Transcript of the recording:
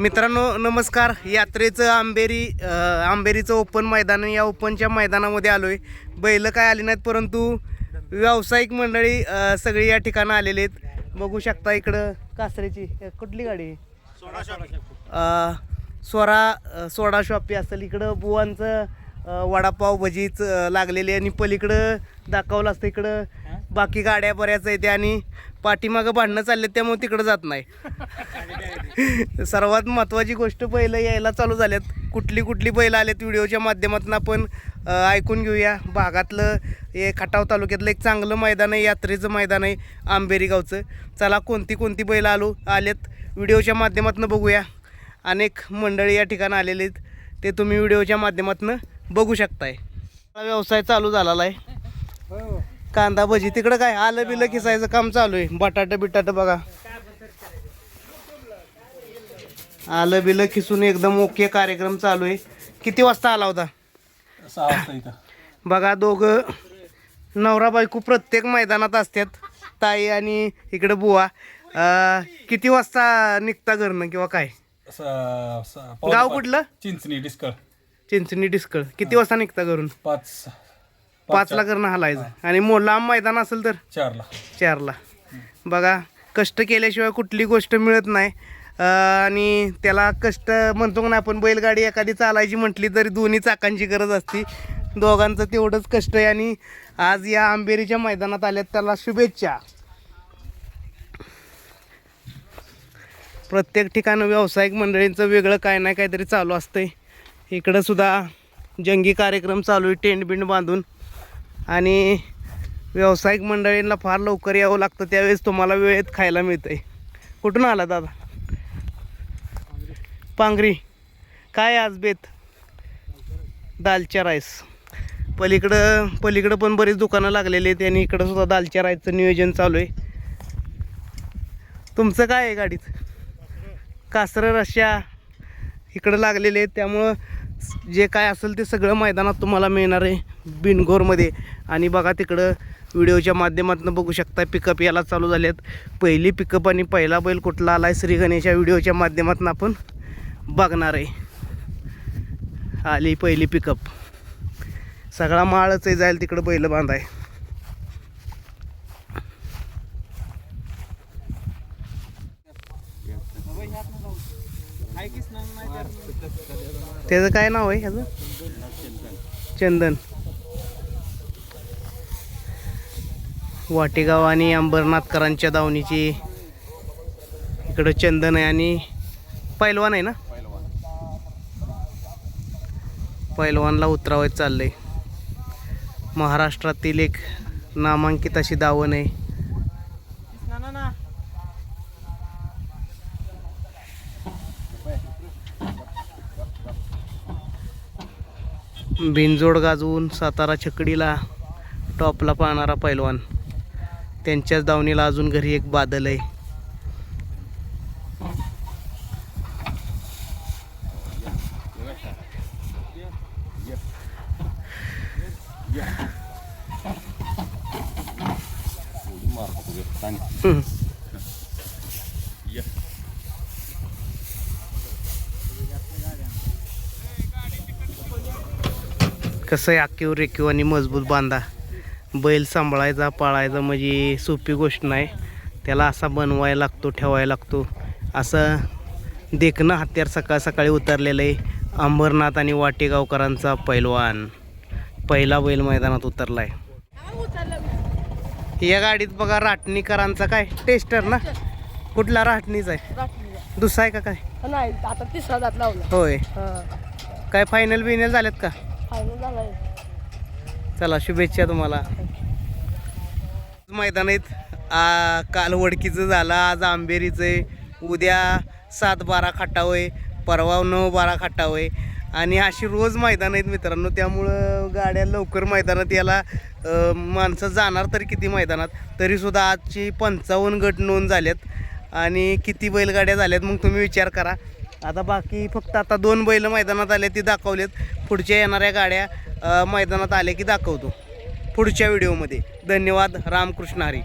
मित्रांनो नमस्कार. यात्रेचं आंबेरी आंबेरीचं ओपन मैदान या ओपनच्या मैदानामध्ये आलो आहे बैलं काय आली नाहीत परंतु व्यावसायिक मंडळी सगळी या ठिकाणं आलेले आहेत. बघू शकता इकडं कासऱ्याची कुठली गाडी स्वरा सोडा शॉपी असेल. इकडं बुवांचं वडापाव भजीच लागलेली आणि पलीकडं दाखवलं असतं इकडं. बाकी गाड्या बऱ्याच आहेत आणि पाठीमागं भांडणं चालले त्यामुळे तिकडं जात नाही. सर्वात महत्त्वाची गोष्ट पहिलं यायला चालू झाल्यात. कुठली कुठली बैल आलेत व्हिडिओच्या माध्यमातून आपण ऐकून घेऊया. भागातलं हे खटाव तालुक्यातलं एक चांगलं मैदान आहे यात्रेचं मैदान आहे आंबेरी गावचं. चला कोणती कोणती बैल आलो आलेत? व्हिडिओच्या माध्यमातून बघूया. अनेक मंडळी या ठिकाणी आलेले आहेत. ते तुम्ही व्हिडिओच्या माध्यमातून बघू शकताय. व्यवसाय चालू झालेला आहे. कांदा भजी तिकडं काय? आलं बिलं खिसायचं काम चालू आहे. बटाटे बिटाटे बघा. आलं बिलं खिसून एकदम ओके कार्यक्रम चालू आहे. किती वाजता आला होता? सहा वाजता इथं. बघा दोघं नवरा बायको प्रत्येक मैदानात असतात. ताई आणि इकडं बुवा. अं, किती वाजता निघता घरनं किंवा काय? स- स- पावणे गाव पाच. कुठलं? चिंचणी डिस्कळ. चिंचणी डिस्कळ. किती वाजता निघता घरून? पाच पाचला घरनं हलायचं. आणि मो लांब मैदान असेल तर? चारला. चारला. बघा कष्ट केल्याशिवाय कुठली गोष्ट मिळत नाही. आणि त्याला कष्ट म्हणतो ना आपण बैलगाडी एखादी चालायची म्हटली तरी दोन्ही चाकांची गरज असती. दोघांचं तेवढंच कष्ट आहे. आणि आज या आंबेरीच्या मैदानात आल्यात त्याला शुभेच्छा. प्रत्येक ठिकाणी व्यावसायिक मंडळींचं वेगळं काय नाही काहीतरी चालू असतंय. इकडं सुद्धा जंगी कार्यक्रम चालू आहे टेंट बिंट बांधून. आणि व्यावसायिक मंडळींना फार लवकर यावं लागतं त्यावेळेस तुम्हाला वेळेत खायला मिळतंय. कुठून आला दादा? पांगरी काय आज बेत? दालच्या राईस. पलीकडं पलीकडं पण बरीच दुकानं लागलेली आहेत आणि इकडं सुद्धा दालच्या राईसचं नियोजन चालू आहे. तुमचं काय आहे गाडीत? कासरं रश्या इकडं लागलेले आहेत त्यामुळं जे काय असेल ते सगळं मैदानात तुम्हाला मिळणार आहे बिनघोरमध्ये. आणि बघा तिकडं व्हिडिओच्या माध्यमातून बघू शकता पिकअप याला चालू झालेत. पहिली पिकअप आणि पहिला बैल कुठला आला आहे श्री गणेशच्या व्हिडिओच्या माध्यमातून आपण बघणार आहे. आली पहिली पिकअप सगळा माळच आहे जाईल तिकडं बैल बांधाय. त्याचं. काय नाव आहे ह्याचं? चंदन. वाटेगाव आणि अंबरनाथकरांच्या दावणीची इकडं चंदन आहे आणि पैलवान आहे ना? पैलवानला उतरावत चाललंय. महाराष्ट्रातील एक नामांकित अशी दावण आहे. बिनजोड गाजवून सातारा छकडीला टॉपला पाहणारा पैलवान. त्यांच्याच दावणीला अजून घरी एक बादल आहे. कसं आहे आखीव रेखीव आणि मजबूत बांधा. बैल सांभाळायचा पाळायचा म्हणजे सोपी गोष्ट नाही. त्याला असा बनवायला लागतो ठेवायला लागतो. असं देखणं हत्यार सकाळ सकाळी उतरलेलं आहे. अंबरनाथ आणि वाटेगावकरांचा पैलवान. पहिला बैल मैदानात उतरला आहे या गाडीत बघा राटणीकरांचा काय? टेस्टर ना? कुठला राटणीचा आहे? दुसरा आहे का काय? नाही आता तिसरा दात लावला. होय. हा. काय फायनल बिनल झाल्यात का? फायनल चला शुभेच्छा तुम्हाला. मैदान आहेत काल वडकीचं झालं आज आंबेरीचं आहे. उद्या सात बारा खाटा आहे परवा नऊ बारा खाटा आहे आणि अशी रोज मैदान आहेत मित्रांनो त्यामुळं गाड्या लवकर मैदानात याला माणसं जाणार तरी किती मैदानात तरीसुद्धा आजची पंचावन्न गट नोंद झाल्यात आणि किती बैलगाड्या झाल्यात मग तुम्ही विचार करा. आता बाकी फक्त आता दोन बैल मैदानात आले ती दाखवलेत. पुढच्या येणाऱ्या गाड्या मैदानात आल्या की दाखवतो. पुढच्या व्हिडिओमध्ये. धन्यवाद. रामकृष्ण हरी.